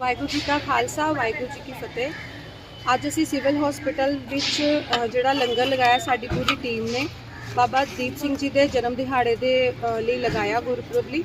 ਵਾਹਿਗੁਰੂ ਜੀ ਕਾ ਖਾਲਸਾ ਵਾਹਿਗੁਰੂ ਜੀ ਕੀ ਫਤਿਹ। ਅੱਜ ਅਸੀਂ ਸਿਵਲ ਹਸਪੀਟਲ ਵਿੱਚ ਅ, ਜਿਹੜਾ ਲੰਗਰ ਲਗਾਇਆ ਸਾਡੀ ਪੂਰੀ ਟੀਮ ਨੇ ਬਾਬਾ ਦੀਪ ਸਿੰਘ ਜੀ ਦੇ ਜਨਮ ਦਿਹਾੜੇ ਦੇ ਅ, ਲਈ ਲਗਾਇਆ ਗੁਰਪੁਰਬ ਲਈ।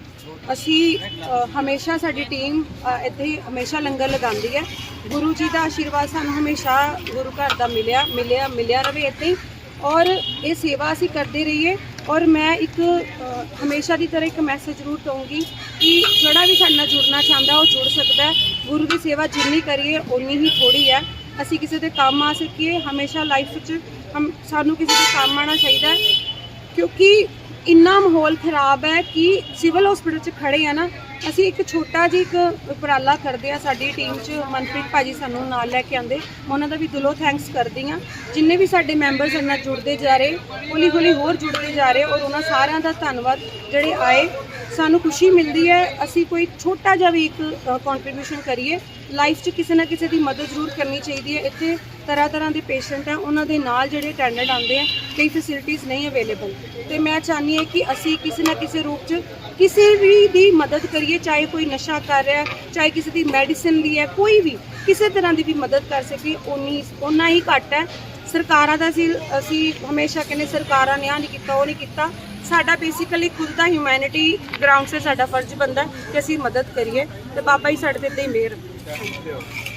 ਅਸੀਂ ਅ, ਹਮੇਸ਼ਾ ਸਾਡੀ ਟੀਮ ਅ, ਇੱਥੇ ਹੀ ਹਮੇਸ਼ਾ ਲੰਗਰ ਲਗਾਉਂਦੀ ਹੈ। ਗੁਰੂ ਜੀ ਦਾ ਆਸ਼ੀਰਵਾਦ ਸਾਨੂੰ ਹਮੇਸ਼ਾ ਗੁਰੂ ਘਰ ਦਾ ਮਿਲਿਆ ਮਿਲਿਆ ਮਿਲਿਆ ਰਵੇ ਇੱਥੇ। ਹੀ ਔਰ ਇਹ ਸੇਵਾ ਅਸੀਂ ਕਰਦੇ ਰਹੀਏ। ਔਰ ਮੈਂ ਇੱਕ ਅ, ਹਮੇਸ਼ਾ ਦੀ ਤਰ੍ਹਾਂ ਇੱਕ ਮੈਸੇਜ ਜ਼ਰੂਰ ਦਊਂਗੀ ਕਿ ਜਿਹੜਾ ਵੀ ਸਾਡੇ ਨਾਲ ਜੁੜਨਾ ਚਾਹੁੰਦਾ ਉਹ ਜੁੜ ਸਕਦਾ ਹੈ। ਗੁਰੂ ਦੀ ਸੇਵਾ ਜਿੰਨੀ ਕਰੀਏ ਉਨੀ ਹੀ ਥੋੜੀ ਹੈ। ਅਸੀਂ ਕਿਸੇ ਦੇ ਕੰਮ ਆ ਸਕੀਏ, ਹਮੇਸ਼ਾ ਲਾਈਫ 'ਚ ਹਮ ਸਾਨੂੰ ਕਿਸੇ ਦੇ ਕੰਮ ਆਉਣਾ ਚਾਹੀਦਾ ਹੈ। ਕਿਉਂਕਿ ਇੰਨਾ ਮਾਹੌਲ ਖਰਾਬ ਹੈ ਕਿ ਸਿਵਲ ਹਸਪੀਟਲ 'ਚ ਖੜੇ ਆ ਨਾ, ਅਸੀਂ ਇੱਕ ਛੋਟਾ ਜਿਹਾ ਇੱਕ ਉਪਰਾਲਾ ਕਰਦੇ ਆ ਸਾਡੀ ਟੀਮ 'ਚ। ਮਨਪ੍ਰੀਤ ਭਾਜੀ ਸਾਨੂੰ ਨਾਲ ਲੈ ਕੇ ਆਂਦੇ ਉਹਨਾਂ ਦਾ ਵੀ ਦਿਲੋਂ ਥੈਂਕਸ ਕਰਦੀ ਆ ਜਿੰਨੇ ਵੀ ਸਾਡੇ ਮੈਂਬਰਸ ਨਾਲ ਜੁੜਦੇ ਜਾ ਰਹੇ ਹੌਲੀ ਹੌਲੀ ਹੋਰ ਜੁੜਦੇ ਜਾ ਰਹੇ ਔਰ ਉਹਨਾਂ ਸਾਰਿਆਂ ਦਾ ਧੰਨਵਾਦ ਜਿਹੜੇ ਆਏ। ਸਾਨੂੰ ਖੁਸ਼ੀ ਮਿਲਦੀ ਹੈ, ਅਸੀਂ ਕੋਈ ਛੋਟਾ ਜਿਹਾ ਵੀ ਇੱਕ ਕੰਟਰੀਬਿਊਸ਼ਨ ਕਰੀਏ ਲਾਈਫ 'ਚ ਕਿਸੇ ਨਾ ਕਿਸੇ ਦੀ ਮਦਦ ਜ਼ਰੂਰ ਕਰਨੀ ਚਾਹੀਦੀ ਹੈ। ਇੱਥੇ ਤਰ੍ਹਾਂ ਤਰ੍ਹਾਂ ਦੇ ਪੇਸ਼ੈਂਟ ਹੈ, ਉਹਨਾਂ ਦੇ ਨਾਲ ਜਿਹੜੇ ਅਟੈਂਡੈਂਟ ਆਉਂਦੇ ਆ ਕਈ ਫੈਸਿਲਿਟੀਆਂ ਨਹੀਂ ਅਵੇਲੇਬਲ ਤੇ ਮੈਂ ਚਾਹਨੀ ਹਾਂ ਕਿ ਅਸੀਂ ਕਿਸੇ ਨਾ ਕਿਸੇ ਰੂਪ 'ਚ ਕਿਸੇ ਵੀ ਦੀ ਮਦਦ ਕਰੀਏ, ਚਾਹੇ ਕੋਈ ਨਸ਼ਾ ਕਰ ਰਿਹਾ ਚਾਹੇ ਕਿਸੇ ਦੀ ਮੈਡੀਸਿਨ ਦੀ ਹੈ, ਕੋਈ ਵੀ ਕਿਸੇ ਤਰ੍ਹਾਂ ਦੀ ਵੀ ਮਦਦ ਕਰ ਸਕੀਏ ਉਨੀ ਉਨਾ ਹੀ ਘੱਟ ਹੈ। ਸਰਕਾਰਾਂ ਦਾ ਅਸੀਂ ਅਸੀਂ ਹਮੇਸ਼ਾ ਕਹਿੰਦੇ ਸਰਕਾਰਾਂ ਨੇ ਆ ਨਹੀਂ ਕੀਤਾ, ਉਹ ਨਹੀਂ ਕੀਤਾ। ਸਾਡਾ ਬੇਸਿਕਲੀ ਖੁਦ ਦਾ ਹਿਊਮੈਨਿਟੀ ਗਰਾਊਂਡ 'ਤੇ ਸਾਡਾ ਫਰਜ਼ ਬਣਦਾ ਕਿ ਅਸੀਂ ਮਦਦ ਕਰੀਏ ਤੇ ਬਾਬਾ ਜੀ ਸਾਡੇ ਤੇ ਇਦਾਂ ਹੀ ਮਿਹਰ